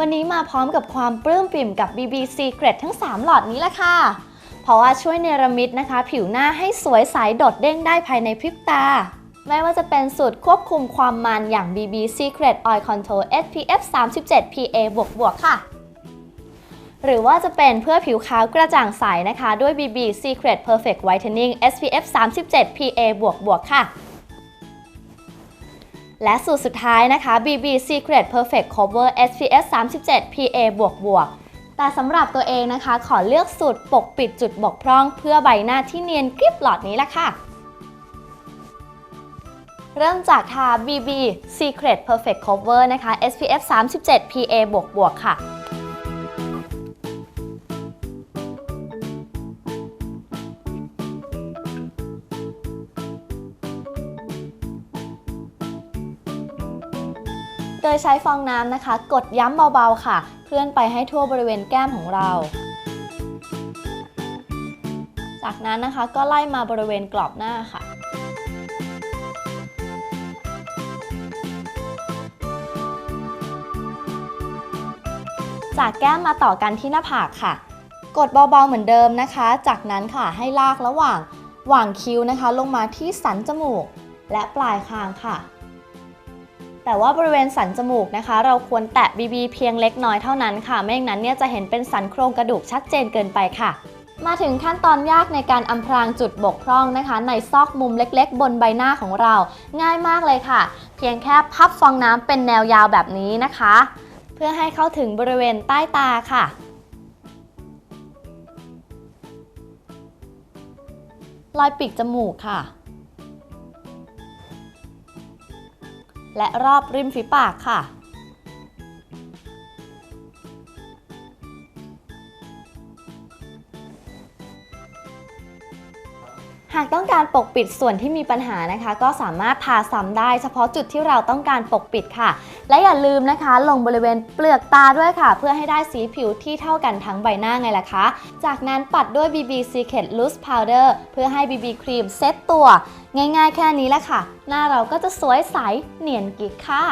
วันนี้มาพร้อมกับความปลื้มปิ่มกับ BB Secret ทั้ง 3 หลอดนี้ละค่ะ เพราะว่าช่วยเนรมิตนะคะ ผิวหน้าให้สวยใสโดดเด้งได้ภายในพริบตา ไม่ว่าจะเป็นสูตรควบคุมความมันอย่าง BB Secret Oil Control SPF 37 PA บวกบวกๆค่ะ หรือว่าจะเป็นเพื่อผิวขาวกระจ่างใสนะคะ ด้วย BB Secret Perfect Whitening SPF 37 PA บวกบวกๆค่ะ และสูตรสุดท้ายนะคะ BB Secret Perfect Cover SPF 37 PA บวกบวกแต่สำหรับตัวเองนะคะ ขอเลือกสูตรปกปิดจุดบกพร่อง เพื่อใบหน้าที่เนียนกริบหลอดนี้ละค่ะ เริ่มจากทา BB Secret Perfect Cover นะคะ SPF 37 PA บวกบวกค่ะ ดยใช้ฟองน้ำนะคะ กดย้ำเบาๆค่ะ เคลื่อนไปให้ทั่วบริเวณแก้มของเรา จากนั้นนะคะก็ไล่มาบริเวณกรอบหน้าค่ะจากแก้มมาต่อกันที่หน้าผากค่ะ กดเบาๆเหมือนเดิมนะคะ จากนั้นค่ะให้ลากระหว่างหว่างคิ้วนะคะ ลงมาที่สันจมูก และปลายคางค่ะ แต่ว่าบริเวณสันจมูกนะคะ เราควรแตะ BB เพียงเล็กน้อยเท่านั้นค่ะ ไม่อย่างนั้นเนี่ยจะเห็นเป็นสันโครงกระดูกชัดเจนเกินไปค่ะ มาถึงขั้นตอนยากในการอำพรางจุดบกพร่องนะคะ ในซอกมุมเล็กๆ บนใบหน้าของเรา ง่ายมากเลยค่ะ เพียงแค่พับฟองน้ำเป็นแนวยาวแบบนี้นะคะ เพื่อให้เข้าถึงบริเวณใต้ตาค่ะรอยปีกจมูกค่ะ และรอบริมฝีปากค่ะ หากต้องการปกปิดส่วนที่มีปัญหานะคะ ก็สามารถทาซ้ำได้เฉพาะจุดที่เราต้องการปกปิดค่ะ และอย่าลืมนะคะ ลงบริเวณเปลือกตาด้วยค่ะ เพื่อให้ได้สีผิวที่เท่ากันทั้งใบหน้าไงล่ะคะ จากนั้นปัดด้วย BB Secret Loose Powder เพื่อให้ BB ครีมเซ็ตตัว ง่ายๆแค่นี้แหละค่ะ หน้าเราก็จะสวยใสเนียนกิ๊กค่ะ